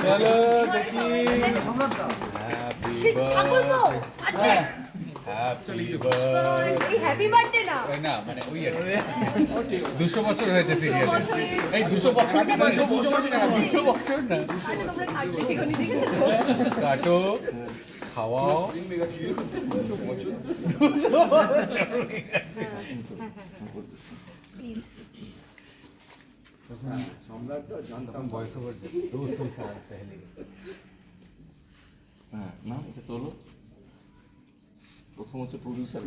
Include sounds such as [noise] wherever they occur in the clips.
চলো দেখি। না? মানে দুশো বছর হয়েছে সিরিয়াল এই দুশো বছর না দুশো বছর না দুশো বছর হ্যাঁ না এটা তোলো প্রথম হচ্ছে প্রডিউসার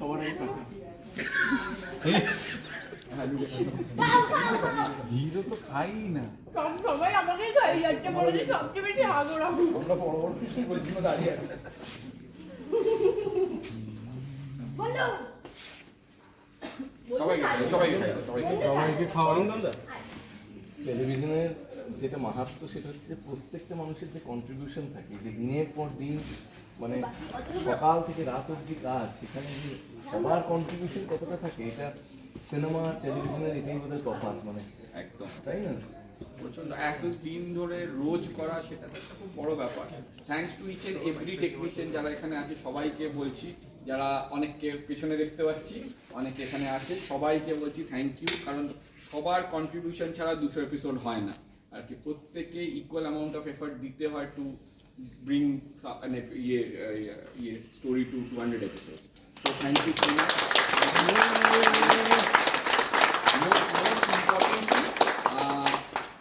সবার হিরো তো খাই না। সবাই আমাকে খাই যাচ্ছে বলে যে সবচেয়ে বেশি আগ্রহ আমরা বড় বড় কিছু বলছি দাঁড়িয়ে আছে। বলো। সবাইকে খাই সবাইকে সবাইকে খাই। সবাইকে টেলিভিশনের যেটা মাহাত্ম সেটা হচ্ছে যে প্রত্যেকটা মানুষের যে কন্ট্রিবিউশন থাকে যে দিনের পর দিন মানে সকাল থেকে রাত অবধি কাজ সেখানে যে সবার কন্ট্রিবিউশন কতটা থাকে এটা সিনেমা টেলিভিশনের এটাই বোধহয় তফাৎ মানে। একদম। তাই না? প্রচণ্ড। এত দিন ধরে রোজ করা সেটা একটা খুব বড় ব্যাপার। Thanks to each and every technician যারা এখানে আছে সবাইকে বলছি যারা অনেককে পেছনে দেখতে পাচ্ছি অনেকে এখানে আছে সবাইকে বলছি থ্যাংক ইউ কারণ সবার কন্ট্রিবিউশন ছাড়া দুশো এপিসোড হয় না। আর কি প্রত্যেককে ইকুয়াল অ্যামাউন্ট অফ এফার্ট দিতে হয় টু ব্রিং ইয়ে ইয়ে story to two hundred episode তো থ্যাংক ইউ সো মাচ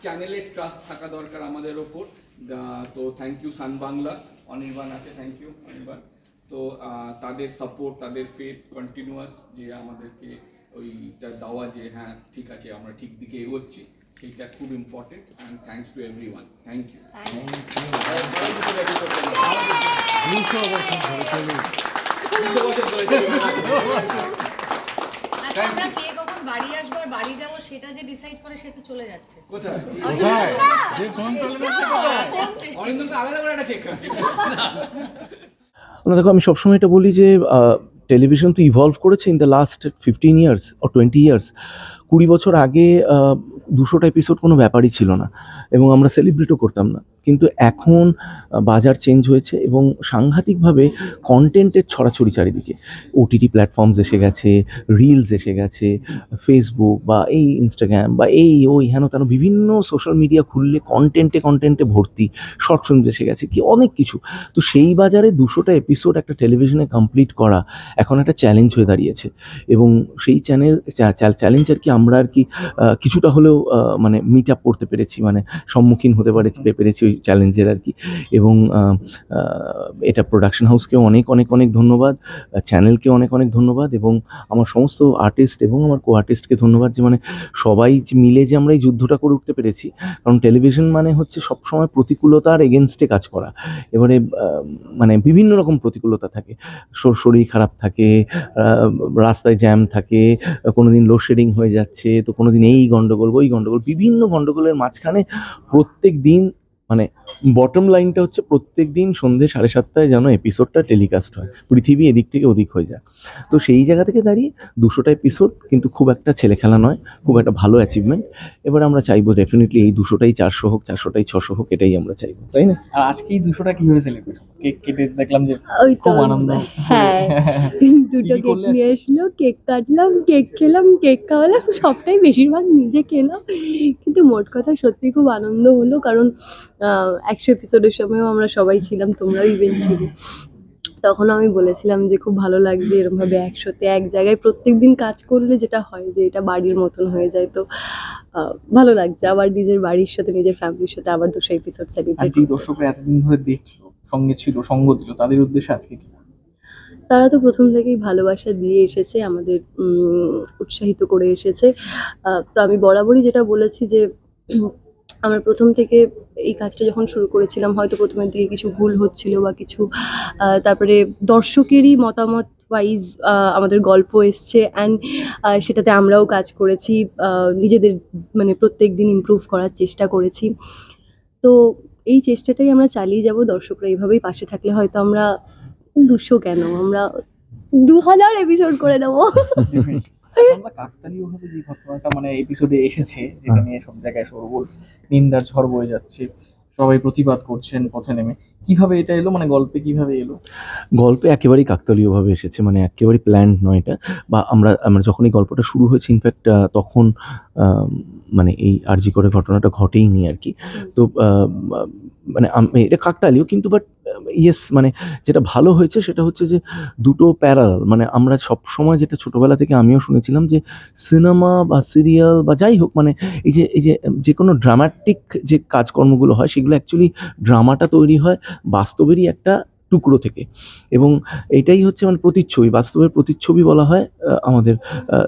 চ্যানেলের ট্রাস্ট থাকা দরকার আমাদের ওপর। তো thank you Sun Bangla Anirban আছে থ্যাংক ইউ অনির্বাণ। তো তাদের সাপোর্ট তাদের ফেথ কন্টিনিউয়াস যে আমাদেরকে ওইটা দেওয়া যে হ্যাঁ ঠিক আছে আমরা ঠিক দিকে এগোচ্ছি সেইটা খুব important and thanks to everyone thank you দুশো বছর ধরে চলে আমরা কে কখন বাড়ি আসব আর বাড়ি যাব সেটা যে ডিসাইড করে সে তো চলে যাচ্ছে। কোথায়? কোথায়? যে ফোন করবে অরিন্দম আলাদা করে একটা কেক না দেখো আমি সবসময় এটা বলি যে টেলিভিশন তো ইভলভ করেছে in the last fifteen years O twenty years কুড়ি বছর আগে দুশোটা এপিসোড কোনো ব্যাপারই ছিল না এবং আমরা সেলিব্রেটও করতাম না। কিন্তু এখন বাজার চেঞ্জ হয়েছে এবং সাংঘাতিকভাবে কন্টেন্টের ছড়াছড়ি চারিদিকে। ওটিটি প্ল্যাটফর্মস এসে গেছে রিলস এসে গেছে ফেসবুক বা এই ইনস্টাগ্রাম বা এই ওই হেন তেন বিভিন্ন সোশ্যাল মিডিয়া খুললে কন্টেন্টে কন্টেন্টে ভর্তি শর্ট ফিল্মস এসে গেছে কি অনেক কিছু। তো সেই বাজারে দুশোটা এপিসোড একটা টেলিভিশনে কমপ্লিট করা এখন একটা চ্যালেঞ্জ হয়ে দাঁড়িয়েছে এবং সেই চ্যানেল চ্যালেঞ্জ আর কি আমরা আর কি কিছুটা হলেও মানে মিট আপ করতে পেরেছি মানে সম্মুখীন হতে পারে পেরেছি ওই চ্যালেঞ্জের আর কি। এবং এটা প্রোডাকশন হাউসকেও অনেক অনেক অনেক ধন্যবাদ চ্যানেলকে অনেক অনেক ধন্যবাদ, এবং আমার সমস্ত আর্টিস্ট এবং আমার কো আর্টিস্টকে ধন্যবাদ যে মানে সবাই মিলে যে, আমরা এই যুদ্ধটা করে উঠতে পেরেছি। কারণ টেলিভিশন মানে হচ্ছে সবসময় প্রতিকূলতার এগেনস্টে কাজ করা। এবারে মানে বিভিন্ন রকম প্রতিকূলতা থাকে। শরীর খারাপ থাকে রাস্তায় জ্যাম থাকে কোনো দিন লোডশেডিং হয়ে যাচ্ছে তো কোনো দিন এই গণ্ডগোল ওই গণ্ডগোল বিভিন্ন গণ্ডগোলের মাঝখানে প্রত্যেক দিন মানে বটম লাইনটা হচ্ছে প্রত্যেক দিন সন্ধে সাড়ে সাতটায় যেন এপিসোডটা টেলিকাস্ট হয়, পৃথিবী এদিক থেকে ওদিক হয়ে যায়। তো সেই জায়গা থেকে দাঁড়িয়ে দুশোটা এপিসোড কিন্তু খুব একটা ছেলে খেলা নয়, খুব একটা ভালো অ্যাচিভমেন্ট এবার আমরা চাইব ডেফিনেটলি এই দুশোটাই চারশো হোক, চারশোটাই ছশো হোক, এটাই আমরা চাইব, তাই না? আর আজকেই দুশোটা কীভাবে সেলিব্রেট কেক কেটে দেখলাম যে ওই তো খুব আনন্দ। হ্যাঁ। [laughs] দুটো কেক নিয়ে আসলো কেক কাটলাম কেক খেলাম কেক খাওয়ালাম সবটাই বেশিরভাগ নিজে খেলাম। কিন্তু মোট কথা সত্যি খুব আনন্দ হলো কারণ একশো এপিসোডের সময়ও আমরা সবাই ছিলাম তোমরাও ইভেন্ট ছিলে। তখন আমি বলেছিলাম যে খুব ভালো লাগছে এরমভাবে একসাথে এক জায়গায় প্রত্যেক দিন কাজ করলে যেটা হয় যে এটা বাড়ির মতন হয়ে যায়। তো আহ, ভালো লাগছে। আবার নিজের বাড়ির সাথে নিজের ফ্যামিলির সাথে আবার দুশো এপিসোড সেলিব্রেট দর্শকরা এতদিন ধরে দেখল সঙ্গে ছিল, সঙ্গ দিল, তাদের উদ্দেশ্যে আজকে কি? তারা তো প্রথম থেকেই ভালোবাসা দিয়ে এসেছে, আমাদের উৎসাহিত করে এসেছে। তো আমি বরাবরই যেটা বলেছি যে, আমরা প্রথম থেকে এই কাজটা যখন শুরু করেছিলাম, হয়তো প্রথমের দিকে কিছু ভুল হচ্ছিল বা কিছু তারপরে দর্শকেরই মতামত ওয়াইজ আমাদের গল্প এসছে অ্যান্ড সেটাতে আমরাও কাজ করেছি নিজেদের মানে প্রত্যেক দিন ইমপ্রুভ করার চেষ্টা করেছি। তো এই চেষ্টাটাই আমরা চালিয়ে যাব দর্শকরা এইভাবেই পাশে থাকলে হয়তো আমরা দুশো কেন? আমরা দু হাজার এপিসোড করে দেবো। আমরা কাকতালীয় ভাবে যে ঘটনাটা মানে এপিসোডে এসেছে যেটা নিয়ে সব জায়গায় সরগোল নিন্দার ঝড় বয়ে যাচ্ছে সবাই প্রতিবাদ করছেন পথে নেমে। কীভাবে এটা এলো? মানে গল্পে কীভাবে এলো? গল্পে একেবারেই কাকতালীয়ভাবে এসেছে মানে একেবারেই প্ল্যান্ড নয় এটা। বা আমরা আমরা যখন এই গল্পটা শুরু হয়েছে ইনফ্যাক্ট তখন মানে এই আরজি করে ঘটনাটা ঘটেইনি আর কি। তো মানে এটা কাকতালীয় কিন্তু বাট ইয়েস মানে যেটা ভালো হয়েছে সেটা হচ্ছে যে দুটো প্যারাল মানে আমরা সব সময় যেটা ছোটোবেলা থেকে আমিও শুনেছিলাম যে সিনেমা বা সিরিয়াল বা যাই হোক মানে এই যে এই যে যে কোনো ড্রামাটিক যে কাজকর্মগুলো হয় সেগুলো অ্যাকচুয়ালি ড্রামাটা তৈরি হয় বাস্তবেরই একটা টুকরো থেকে। এবং এটাই হচ্ছে মানে প্রতিচ্ছবি, বাস্তবের প্রতিচ্ছবি বলা হয় আমাদের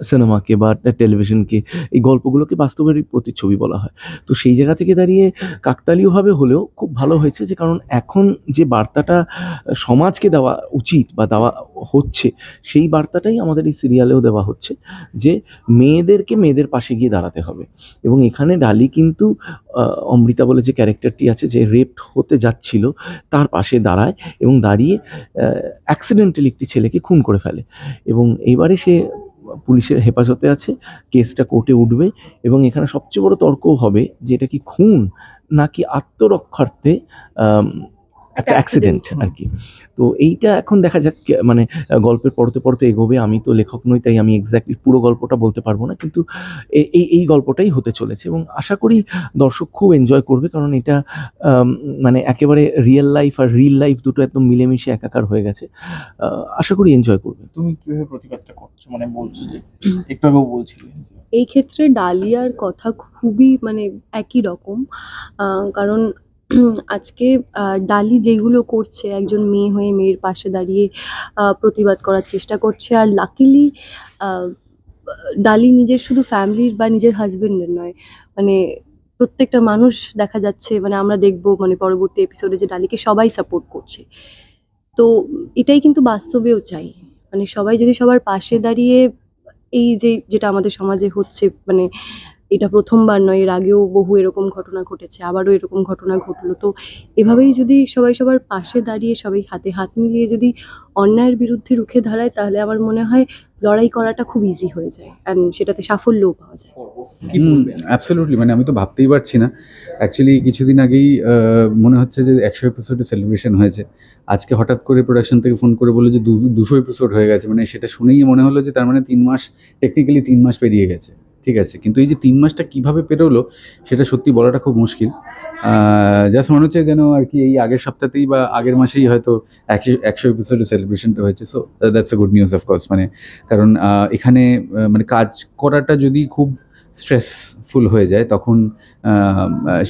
সিনেমাকে বা টেলিভিশনকে। এই গল্পগুলোকে বাস্তবেরই প্রতিচ্ছবি বলা হয়। তো সেই জায়গা থেকে দাঁড়িয়ে কাকতালীয়ভাবে হলেও খুব ভালো হয়েছে যে, কারণ এখন যে বার্তাটা সমাজকে দেওয়া উচিত বা দেওয়া হচ্ছে। সেই বার্তাটাই আমাদের এই সিরিয়ালেও দেওয়া হচ্ছে যে মেয়েদেরকে মেয়েদের পাশে গিয়ে দাঁড়াতে হবে। এবং এখানে ডালি কিন্তু অমৃতা বলে যে ক্যারেক্টারটি আছে যে রেপড হতে যাচ্ছিল, তার পাশে দাঁড়ায় এবং দাঁড়িয়ে অ্যাক্সিডেন্টালি একটি ছেলেকে খুন করে ফেলে। এবং এইবারে সে পুলিশের হেফাজতে আছে, কেসটা কোর্টে উঠবে এবং এখানে সবচেয়ে বড় তর্ক হবে যে এটা কি খুন নাকি আত্মরক্ষার্থে একটা অ্যাক্সিডেন্ট আর কি তো এইটা এখন দেখা যাক মানে গল্পের পড়তে পড়তে এগোবে। আমি তো লেখক নই তাই আমি এক্স্যাক্টলি পুরো গল্পটা বলতে পারব না। কিন্তু এই এই গল্পটাই হতে চলেছে এবং আশা করি দর্শক খুব এনজয় করবে কারণ এটা মানে একেবারে রিয়েল লাইফ আর রিল লাইফ দুটো একদম মিলেমিশে একাকার হয়ে গেছে। আশা করি এনজয় করবে। তুমি কীভাবে প্রতিবাদটা করছ? মানে বলছো যে একটু আগেও বলছিলেন এই ক্ষেত্রে ডালিয়ার কথা খুবই মানে একই রকম। কারণ আজকে ডালি যেগুলো করছে, একজন মেয়ে হয়ে মেয়ের পাশে দাঁড়িয়ে প্রতিবাদ করার চেষ্টা করছে। আর লাকিলি ডালি নিজের শুধু ফ্যামিলির বা নিজের হাজবেন্ডের নয় মানে প্রত্যেকটা মানুষ দেখা যাচ্ছে মানে আমরা দেখব মানে পরবর্তী এপিসোডে যে ডালিকে সবাই সাপোর্ট করছে। তো এটাই কিন্তু বাস্তবেও চাই। মানে সবাই যদি সবার পাশে দাঁড়িয়ে এই যে, যেটা আমাদের সমাজে হচ্ছে মানে এটা প্রথমবার নয় এর আগেও বহু এরকম ঘটনা ঘটেছে আবারও এরকম ঘটনা ঘটলো। তো এভাবেই যদি সবাই সবার পাশে দাঁড়িয়ে সবাই হাতে হাত মিলিয়ে যদি অন্যায়ের বিরুদ্ধে রুখে দাঁড়ায় তাহলে আমার মনে হয় লড়াই করাটা খুব ইজি হয়ে যায় অ্যান্ড সেটাতে সাফল্যও পাওয়া যায়। অ্যাবসলিউটলি মানে আমি তো ভাবতেই পারছি না। অ্যাকচুয়ালি কিছুদিন আগেই আহ, মনে হচ্ছে যে একশো এপিসোডে সেলিব্রেশন হয়েছে। আজকে হঠাৎ করে প্রোডাকশন থেকে ফোন করে বলল যে দু- দুশো এপিসোড হয়ে গেছে। মানে সেটা শুনেই মনে হলো যে তার মানে তিন মাস টেকনিক্যালি তিন মাস পেরিয়ে গেছে। ঠিক আছে, কিন্তু এই যে তিন মাসটা কীভাবে পেরোলো, সেটা সত্যি বলাটা খুব মুশকিল। জাস্ট মনে হচ্ছে যেন আর কি এই আগের সপ্তাহতেই বা আগের মাসেই হয়তো একশো একশো এপিসোডের সেলিব্রেশনটা হয়েছে। So that's a good news of course মানে কারণ এখানে মানে কাজ করাটা যদি খুব স্ট্রেসফুল হয়ে যায়, তখন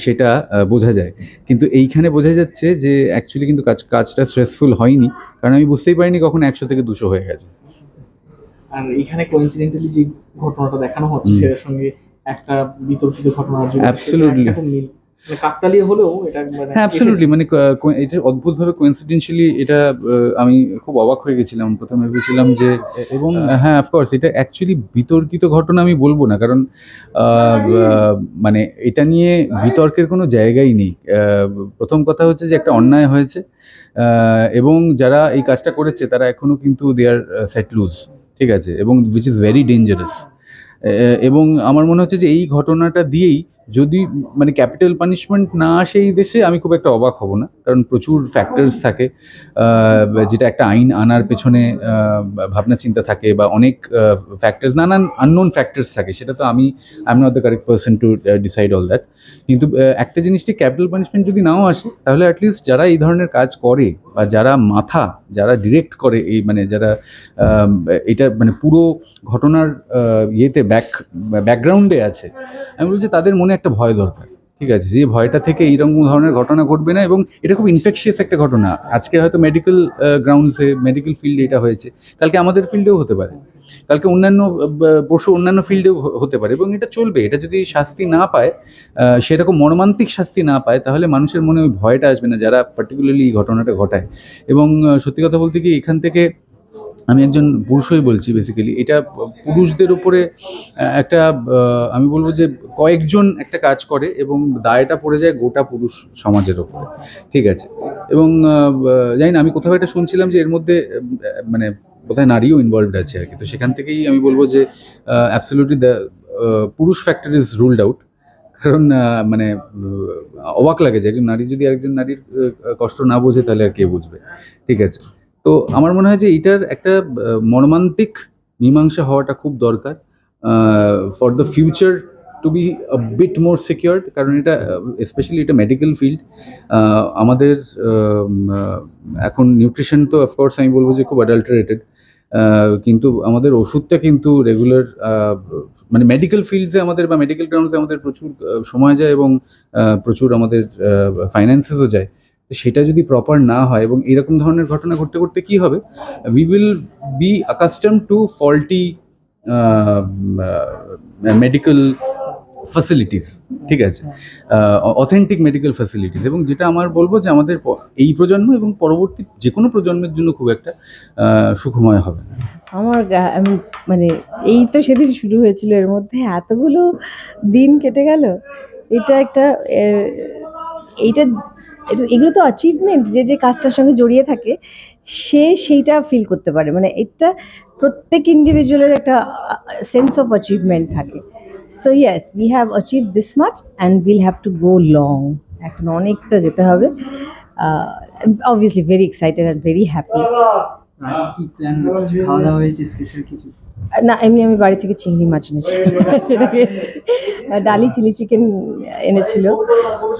সেটা বোঝা যায়। কিন্তু এইখানে বোঝা যাচ্ছে যে অ্যাকচুয়ালি কিন্তু কাজ, কাজটা স্ট্রেসফুল হয়নি। কারণ আমি বুঝতেই পারিনি কখন একশো থেকে দুশো হয়ে গেছে। আর এখানে কোইন্সিডেন্টালি যে ঘটনাটা দেখানো হচ্ছে সেটার সঙ্গে একটা বিতর্কিত ঘটনা একটা মিল। মানে কাকতালীয় হলেও এটা মানে হ্যাঁ অ্যাবসলিউটলি মানে এটা অদ্ভুতভাবে কোইন্সিডেন্সিয়ালি এটা আমি খুব অবাক হয়ে গেছিলাম। প্রথমে ভেবেছিলাম যে এবং হ্যাঁ অফকোর্স এটা অ্যাকচুয়ালি বিতর্কিত ঘটনা আমি বলব না। কারণ মানে এটা নিয়ে বিতর্কের কোনো জায়গাই নেই। প্রথম কথা হচ্ছে যে একটা অন্যায় হয়েছে। এবং যারা এই কাজটা করেছে তারা এখনও কিন্তু দে আর সেট লুজ ঠিক আছে, এবং উইচ ইজ ভেরি ডেঞ্জারাস এবং আমার মনে হচ্ছে যে এই ঘটনাটা দিয়েই যদি মানে ক্যাপিটাল পানিশমেন্ট না আসে এই দেশে, আমি খুব একটা অবাক হব না। কারণ প্রচুর ফ্যাক্টরস থাকে। যেটা একটা আইন আনার পেছনে ভাবনা চিন্তা থাকে বা অনেক ফ্যাক্টরস নানান আননোন ফ্যাক্টরস থাকে। সেটা তো আমি I am not the correct person to decide all that কিন্তু একটা জিনিসটি ক্যাপিটাল পানিশমেন্ট যদি নাও আসে, তাহলে অ্যাটলিস্ট যারা এই ধরনের কাজ করে বা যারা মাথা, যারা ডিরেক্ট করে এই মানে যারা এটা মানে পুরো ঘটনার ইয়েতে ব্যাক ব্যাকগ্রাউন্ডে আছে আমি বলছি তাদের মনে একটা ভয় দরকার, ঠিক আছে? যে ভয়টা থেকে এইরকম ধরনের ঘটনা ঘটবে না এবং এটা খুব ইনফেকশিয়াস একটা ঘটনা। আজকে হয়তো মেডিকেল গ্রাউন্ডসে মেডিকেল ফিল্ডে এটা হয়েছে। কালকে আমাদের ফিল্ডেও হতে পারে। কালকে অন্যান্য পশু অন্যান্য ফিল্ডেও হতে পারে এবং এটা চলবে। এটা যদি শাস্তি না পায় সেরকম মর্মান্তিক শাস্তি না পায়, তাহলে মানুষের মনে ওই ভয়টা আসবে না যারা পার্টিকুলারলি এই ঘটনাটা ঘটায়। এবং সত্যি কথা বলতে কি, এখান থেকে আমি একজন পুরুষ হয়ে বলছি বেসিক্যালি এটা পুরুষদের উপরে একটা আমি বলব যে কয়েকজন একটা কাজ করে এবং দায়টা পড়ে যায় গোটা পুরুষ সমাজের ওপরে ঠিক আছে? এবং জানি না আমি কোথাও একটা শুনছিলাম যে এর মধ্যে মানে কোথায় নারীও ইনভলভড আছে আর কি। তো সেখান থেকেই আমি বলব যে অ্যাবসলিউটলি দ্য পুরুষ ফ্যাক্টর ইজ রুলড আউট কারণ মানে অবাক লাগে যে একজন নারী, যদি আরেকজন নারীর কষ্ট না বোঝে তাহলে আর কে বুঝবে? ঠিক আছে? তো আমার মনে হয় যে এটার একটা মর্মান্তিক মীমাংসা হওয়াটা খুব দরকার for the future to be bit more secured কারণ এটা স্পেশালি এটা মেডিকেল ফিল্ড আমাদের এখন নিউট্রিশন তো অফকোর্স আমি বলব যে খুব অ্যাডাল্টারেটেড কিন্তু আমাদের ওষুধটা কিন্তু রেগুলার মানে মেডিকেল ফিল্ডসে আমাদের বা মেডিকেল গ্রাউন্ডসে আমাদের প্রচুর সময় যায় এবং প্রচুর আমাদের ফাইন্যান্সেসও যায়। সেটা যদি প্রপার না হয় এবং এরকম ধরনের ঘটনা ঘটতে ঘটতে কি হবে? We will be accustom to faulty medical facilities ঠিক আছে? অথেন্টিক মেডিকেল ফ্যাসিলিটিস এবং যেটা আমার বলব যে আমাদের এই প্রজন্ম এবং পরবর্তী যে কোনো প্রজন্মের জন্য খুব একটা সুখময় হবে আমার আমি মানে এই তো সেদিন শুরু হয়েছিল এর মধ্যে, এতগুলো দিন কেটে গেল। এটা একটা এইটা এগুলো তো অ্যাচিভমেন্ট যে যে কাজটার সঙ্গে জড়িয়ে থাকে, সে সেইটা ফিল করতে পারে। মানে এটা প্রত্যেক ইন্ডিভিজুয়ালের একটা সেন্স অফ অ্যাচিভমেন্ট থাকে। So yes we have achieve this much and will have to go long এখন অনেকটা যেতে হবে। Obviously very excited and very happy খাওয়া দাওয়া হয়েছে স্পেশাল কিছু? না এমনি আমি বাড়ি থেকে চিংড়ি মাছ এনেছি। [laughs] ডালি চিলি চিকেন এনেছিল।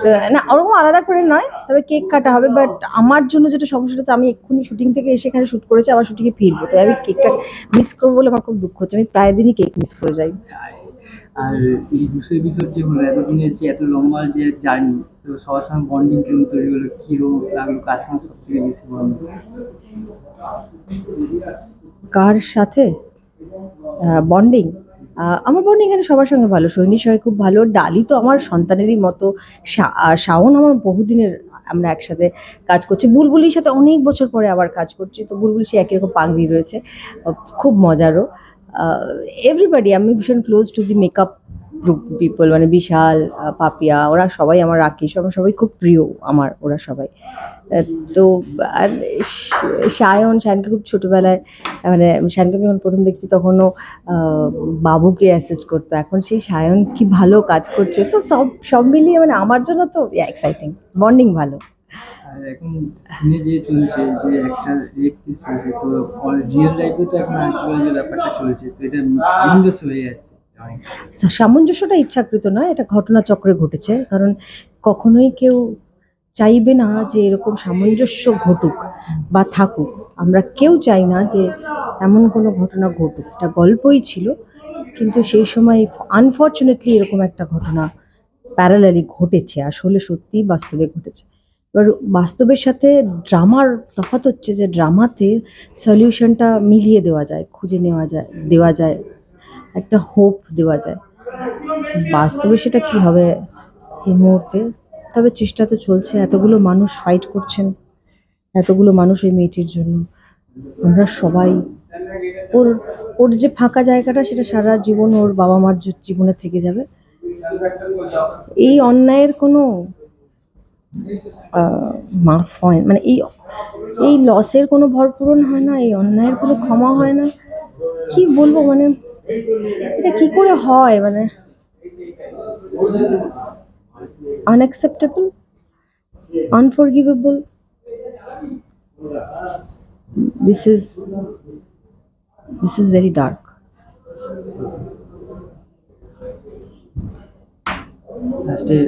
তো না ওরকম আলাদা করে নয় তবে কেক কাটা হবে বাট আমার জন্য যেটা সমস্যাটা হচ্ছে আমি এক্ষুনি শুটিং থেকে এসে এখানে শ্যুট করেছি আবার শুটিংয়ে ফিরবো। তো আমি কেকটা মিস করব বলে আমার খুব দুঃখ হচ্ছে। আমি প্রায় দিনই কেক মিস করে যাই। আর এই দুশো এপিসোড যে হলো এতদিনের যে এত লম্বা যে জার্নি তো সবার সঙ্গে বন্ডিং কেমন তৈরি হলো? কীরকম লাগল? কার সঙ্গে সব থেকে বেশি বন্ডিং কার সাথে? বন্ডিং আমার বন্ডিং এখানে সবার সঙ্গে ভালো। সৈনিক সবাই খুব ভালো। ডালি তো আমার সন্তানেরই মতো। শাওন আমার বহুদিনের আমরা একসাথে কাজ করছি। বুলবুলির সাথে অনেক বছর পরে আবার কাজ করছি। তো বুলবুলি সে একই রকম পাগড়ি রয়েছে। খুব মজারও। এভরিবাডি আমি ভীষণ close to the makeup group people মানে বিশাল পাপিয়া, ওরা সবাই আমার রাকেশ আমার সবাই খুব প্রিয় আমার, ওরা সবাই। তো, আর সায়ন, সায়নকে খুব ছোটোবেলায় মানে সায়নকে যখন প্রথম দেখছি তখনও বাবুকে অ্যাসিস্ট করতো। এখন সেই সায়ন কি ভালো কাজ করছে। সো সব সব মিলিয়ে মানে আমার জন্য তো এক্সাইটিং বন্ডিং ভালো। এখন যে চলছে, যে একটা তো রিয়েল লাইফে তো এখন ব্যাপারটা চলছে, তো এটা হয়ে যাচ্ছে। সামঞ্জস্যটা ইচ্ছাকৃত নয়, এটা ঘটনাচক্রে ঘটেছে, কারণ কখনোই কেউ চাইবে না যে এরকম সামঞ্জস্য ঘটুক বা থাকুক। আমরা কেউ চাই না যে এমন কোনো ঘটনা ঘটুক। এটা গল্পই ছিল, কিন্তু সেই সময় আনফর্চুনেটলি এরকম একটা ঘটনা প্যারালালি ঘটেছে, আসলে সত্যিই বাস্তবে ঘটেছে। এবার বাস্তবের সাথে ড্রামার তফাৎ হচ্ছে যে ড্রামাতে সলিউশনটা মিলিয়ে দেওয়া যায়, খুঁজে নেওয়া যায়, দেওয়া যায়। একটা হোপ দেওয়া যায়। বাস্তবে সেটা কি হবে এই মুহূর্তে? তবে চেষ্টা তো চলছে, এতগুলো মানুষ ফাইট করছেন, এতগুলো মানুষ এই মেয়েটির জন্য। আমরা সবাই, ওর ওর যে ফাঁকা জায়গাটা, সেটা সারা জীবন ওর বাবা মার জীবনে থেকে যাবে। এই অন্যায়ের কোনো মাফ হয় মানে এই এই লসের কোনো ভরপূরণ হয় না, এই অন্যায়ের কোনো ক্ষমা হয় না। কি বলব মানে এটা কি করে হয় মানে? Unacceptable unforgivable this is this is very dark লাস্টে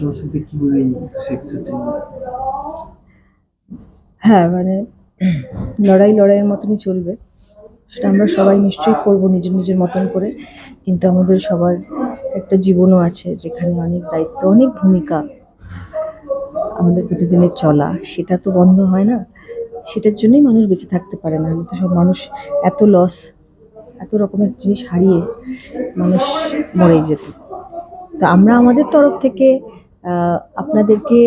দর্শকদের কি হ্যাঁ মানে লড়াই লড়াইয়ের মতনই চলবে। সেটা আমরা সবাই নিশ্চয়ই করব নিজের নিজের মতন করে। কিন্তু আমাদের সবার একটা জীবনও আছে যেখানে অনেক দায়িত্ব, অনেক ভূমিকা আমাদের প্রতিদিনের চলা। সেটা তো বন্ধ হয় না। সেটার জন্যই মানুষ বেঁচে থাকতে পারে না তো সব মানুষ এত লস এত রকমের জিনিস হারিয়ে মানুষ মরে যেত। তো আমরা আমাদের তরফ থেকে আপনাদেরকে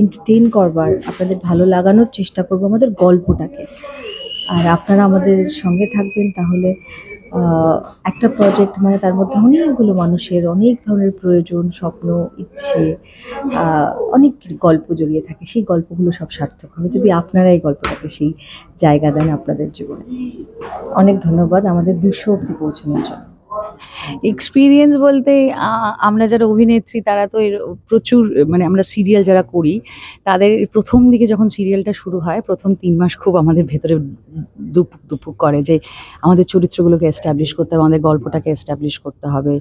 এন্টারটেইন করবার, আপনাদের ভালো লাগানোর চেষ্টা করব আমাদের গল্পটাকে। আর আপনারা আমাদের সঙ্গে থাকবেন তাহলে একটা প্রজেক্ট মানে তার মধ্যে অনেকগুলো মানুষের অনেক ধরনের প্রয়োজন, স্বপ্ন, ইচ্ছে অনেক গল্প জড়িয়ে থাকে। সেই গল্পগুলো সব সার্থক হবে। যদি আপনারা এই গল্পটাকে সেই জায়গা দেন আপনাদের জীবনে। অনেক ধন্যবাদ আমাদের দুশো অব্দি পৌঁছানোর জন্য। এক্সপিরিয়েন্স বলতে আমরা যারা অভিনেত্রী, তারা তো এর প্রচুর মানে আমরা সিরিয়াল যারা করি, তাদের প্রথম দিকে যখন সিরিয়ালটা শুরু হয়, প্রথম তিন মাস খুব আমাদের ভেতরে দুপুক দুপুক করে যে আমাদের চরিত্রগুলোকে এস্টাবলিশ করতে হবে, আমাদের গল্পটাকে এস্টাবলিশ করতে হবে,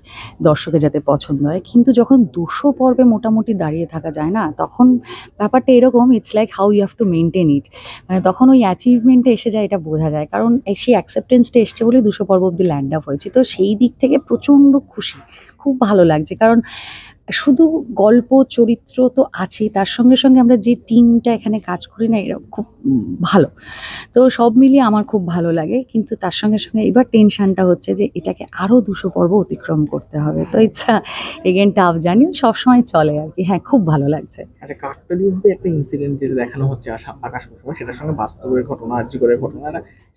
দর্শকের যাতে পছন্দ হয়। কিন্তু যখন দুশো পর্বে মোটামুটি দাঁড়িয়ে থাকা যায় না, তখন ব্যাপারটা এরকম it's like how you have to maintain it মানে তখন ওই অ্যাচিভমেন্টে এসে যায়, এটা বোঝা যায়। কারণ সেই অ্যাকসেপ্টেন্সটা এসছে বলে দুশো পর্ব অব্দি ল্যান্ড আপ হয়েছে। তো সেই দিক থেকে প্রচণ্ড খুশি। খুব ভালো লাগছে। কারণ শুধু গল্প চরিত্র তো আছেই তার সঙ্গে সঙ্গে আমরা যে টিমটা এখানে কাজ করি না এরা খুব ভালো। তো সব মিলিয়ে আমার খুব ভালো লাগে কিন্তু তার সঙ্গে সঙ্গে এবার টেনশনটা হচ্ছে যে এটাকে আরও দুশো পর্ব অতিক্রম করতে হবে। তো ইচ্ছা এগেন টাফ জানি সবসময় চলে আর কি। হ্যাঁ খুব ভালো লাগছে। আচ্ছা কাকতালীয়ভাবে একটা ইনসিডেন্ট যেটা দেখানো হচ্ছে আকাশ কুসুমে সেটার সঙ্গে বাস্তবের ঘটনা আর্যিকরের ঘটনা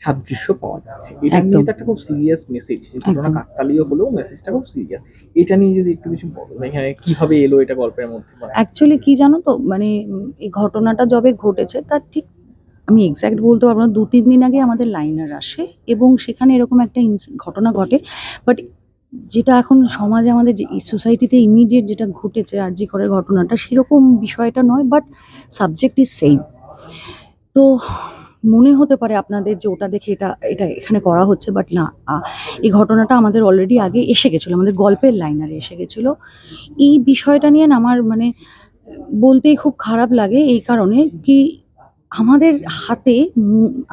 সাদৃশ্য পাওয়া যাচ্ছে। এটা একটা খুব সিরিয়াস মেসেজ ঘটনা কাকতালীয় হলেও মেসেজটা খুব সিরিয়াস এটা নিয়ে যদি একটু কিছু বলো এখানে কীভাবে এলো এটা গল্পের মধ্যে? অ্যাকচুয়ালি কি জানো তো মানে এই ঘটনাটা যবে ঘটেছে, তার ঠিক, আমি এক্স্যাক্ট বলতে পারব না, দু, তিন দিন আগে আমাদের লাইনার আসে, এবং সেখানে এরকম একটা ঘটনা ঘটে বাট যেটা এখন সমাজে আমাদের যে সোসাইটিতে ইমিডিয়েট যেটা ঘটেছে, আর জি করের ঘটনাটা, সেরকম বিষয়টা নয় বাট সাবজেক্ট ইজ সেম তো মনে হতে পারে আপনাদের যে ওটা দেখে এটা এটা এখানে করা হচ্ছে বাট না এই ঘটনাটা আমাদের অলরেডি আগে এসে গেছিল, আমাদের গল্পের লাইনারে এসে গেছিল। এই বিষয়টা নিয়ে আমার মানে বলতেই খুব খারাপ লাগে এই কারণে কি আমাদের হাতে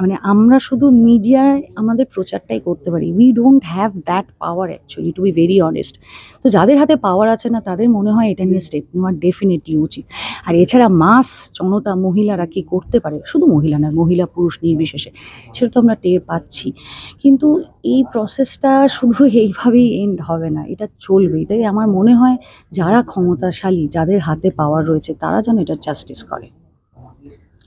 মানে আমরা শুধু মিডিয়ায় আমাদের প্রচারটাই করতে পারি। We don't have that power actually to be very honest তো যাদের হাতে পাওয়ার আছে না, তাদের মনে হয় এটা নিয়ে স্টেপ নেওয়া ডেফিনেটলি উচিত। আর এছাড়া মাস জনতা, মহিলারা কি করতে পারে? শুধু মহিলা না মহিলা, পুরুষ নির্বিশেষে। সেটা তো আমরা টের পাচ্ছি। কিন্তু এই প্রসেসটা শুধু এইভাবেই এন্ড হবে না, এটা চলবেই। তাই আমার মনে হয় যারা ক্ষমতাশালী, যাদের হাতে পাওয়ার রয়েছে, তারা যেন এটা জাস্টিস করে।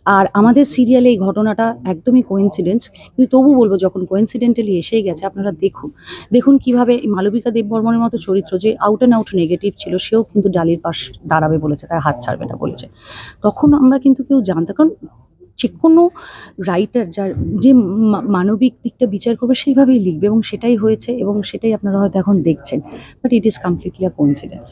আর আমাদের সিরিয়ালে এই ঘটনাটা একদমই কোইন্সিডেন্স কিন্তু তবু বলব যখন কোইন্সিডেন্টালি এসেই গেছে, আপনারা দেখুন। দেখুন কীভাবে মালবিকা দেববর্মনের মতো চরিত্র যে আউট অ্যান্ড আউট নেগেটিভ ছিল, সেও কিন্তু ডালির পাশ দাঁড়াবে বলেছে, তার হাত ছাড়বে না বলেছে। তখন আমরা কিন্তু কেউ জানতাম কারণ যে কোনো রাইটার যার যে মানবিক দিকটা বিচার করবে, সেইভাবেই লিখবে এবং সেটাই হয়েছে এবং সেটাই আপনারা হয়তো এখন দেখছেন। But it is completely a coincidence